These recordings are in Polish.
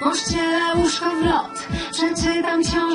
Pościelę łóżko w lot, przeczytam książkę.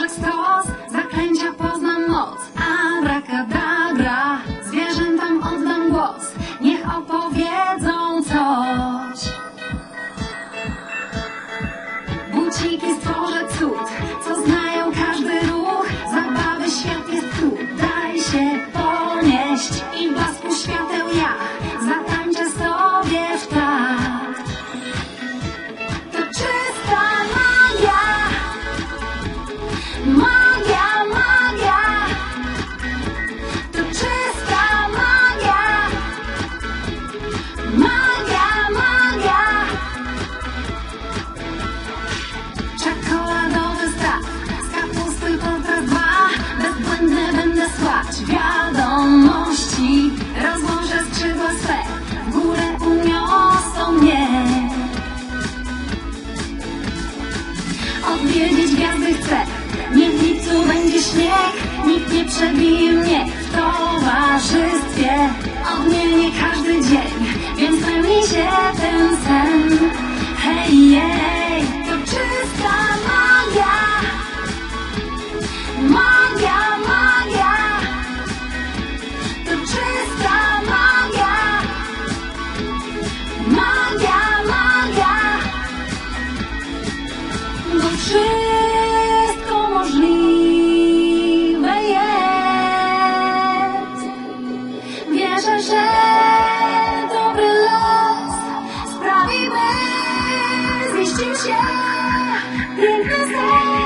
wiedzieć gwiazdy chcę. Nie w lipcu będzie śnieg, nikt nie przebije mnie w towarzystwie. Od mnie wszystko możliwe jest. Wierzę, że dobry los sprawi, by zmieścił się piękny sen.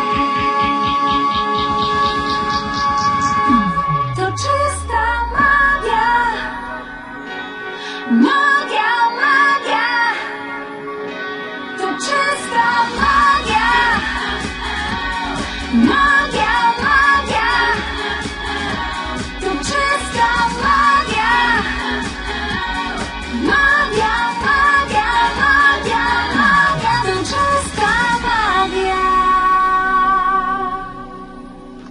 No!